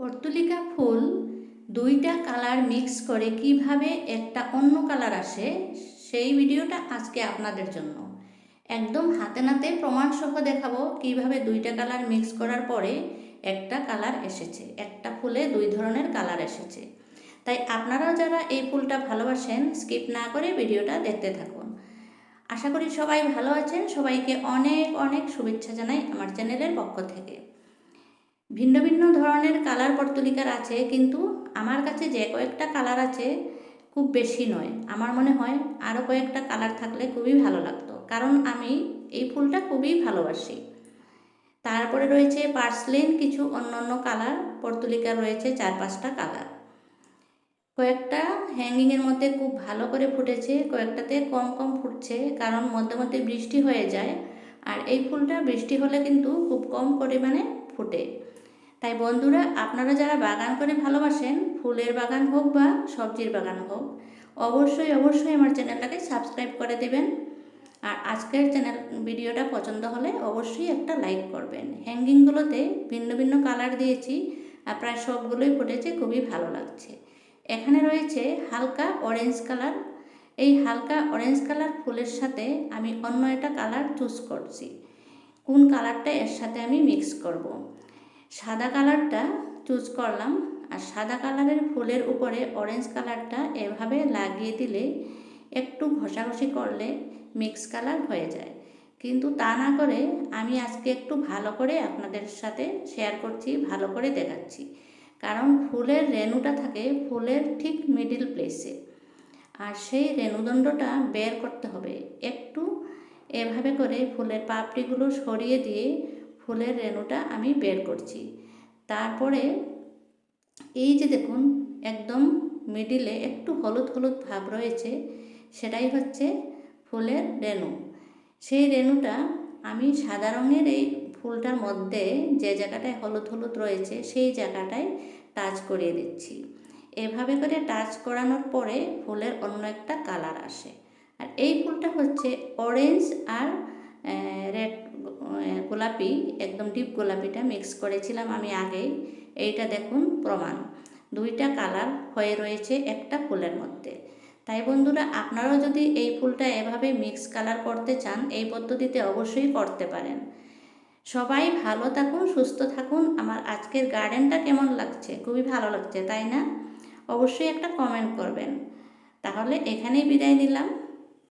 Portulaca ফুল দুইটা colour mix করে কীভাবে একটা অন্য কালার আসে, সেই ভিডিওটা আজকে আপনাদের জন্য। একদম হাতে নাতে প্রমাণ সহ দেখাবো কীভাবে দুইটা কালার মিক্স করার পরে একটা কালার এসেছে, একটা ফুলে দুই ধরনের কালার এসেছে। তাই আপনারাও যারা এই ফুলটা ভালোবাসেন, স্কিপ না করে ভিডিওটা দেখতে থাকুন। আশা করি সবাই ভালো আছেন। সবাইকে অনেক অনেক শুভেচ্ছা জানাই আমার চ্যানেলের পক্ষ থেকে। ভিন্ন ভিন্ন ধরনের কালার পর্তুলিকার আছে, কিন্তু আমার কাছে যে কয়েকটা কালার আছে খুব বেশি নয়। আমার মনে হয় আরও কয়েকটা কালার থাকলে খুবই ভালো লাগতো, কারণ আমি এই ফুলটা খুবই ভালোবাসি। তারপরে রয়েছে পার্সলিন, কিছু অন্য অন্য কালার পর্তুলিকার রয়েছে চার পাঁচটা কালার। কয়েকটা হ্যাঙ্গিংয়ের মধ্যে খুব ভালো করে ফুটেছে, কয়েকটাতে কম কম ফুটছে, কারণ মধ্যে মধ্যে বৃষ্টি হয়ে যায়, আর এই ফুলটা বৃষ্টি হলে কিন্তু খুব কম পরিমাণে ফুটে। তাই বন্ধুরা, আপনারা যারা বাগান করে ভালোবাসেন, ফুলের বাগান হোক বা সবজির বাগান হোক, অবশ্যই অবশ্যই আমার চ্যানেলটাকে সাবস্ক্রাইব করে দেবেন। আর আজকের চ্যানেল, ভিডিওটা পছন্দ হলে অবশ্যই একটা লাইক করবেন। হ্যাঙ্গিংগুলোতে ভিন্ন ভিন্ন কালার দিয়েছি আর প্রায় সবগুলোই ফুটেছে, খুবই ভালো লাগছে। এখানে রয়েছে হালকা অরেঞ্জ কালার এই হালকা অরেঞ্জ কালার ফুলের সাথে আমি অন্য একটা কালার চুজ করছি। কোন কালারটা এর সাথে আমি মিক্স করব। সাদা কালারটা চুজ করলাম। আর সাদা কালারের ফুলের উপরে অরেঞ্জ কালারটা এভাবে লাগিয়ে দিলে একটু ঘষাঘষি করলে মিক্স কালার হয়ে যায়। কিন্তু তা না করে আমি আজকে একটু ভালো করে আপনাদের সাথে শেয়ার করছি, ভালো করে দেখাচ্ছি। কারণ ফুলের রেণুটা থাকে ফুলের ঠিক মিডিল প্লেসে আর সেই রেণুদণ্ডটা বের করতে হবে। একটু এভাবে করে ফুলের পাপড়িগুলো সরিয়ে দিয়ে ফুলের রেণুটা আমি বের করছি। তারপরে এই যে দেখুন, একদম মিডিলে একটু হলুদ হলুদ ভাব রয়েছে, সেটাই হচ্ছে ফুলের রেণু। সেই রেণুটা আমি সাদা রঙের এই ফুলটার মধ্যে যে জায়গাটায় হলুদ হলুদ রয়েছে, সেই জায়গাটায় টাচ করিয়ে দিচ্ছি। এভাবে করে টাচ করানোর পরে ফুলের অন্য একটা কালার আসে। আর এই ফুলটা হচ্ছে অরেঞ্জ আর রেড গোলাপি, একদম ডিপ গোলাপিটা মিক্স করেছিলাম আমি আগেই। এইটা দেখুন প্রমাণ। দুইটা কালার হয়ে রয়েছে একটা ফুলের মধ্যে। তাই বন্ধুরা, আপনারাও যদি এই ফুলটা এভাবে মিক্স কালার করতে চান, এই পদ্ধতিতে অবশ্যই করতে পারেন। সবাই ভালো থাকুন, সুস্থ থাকুন। আমার আজকের গার্ডেনটা কেমন লাগছে? খুবই ভালো লাগছে, তাই না? অবশ্যই একটা কমেন্ট করবেন। তাহলে এখানেই বিদায় নিলাম।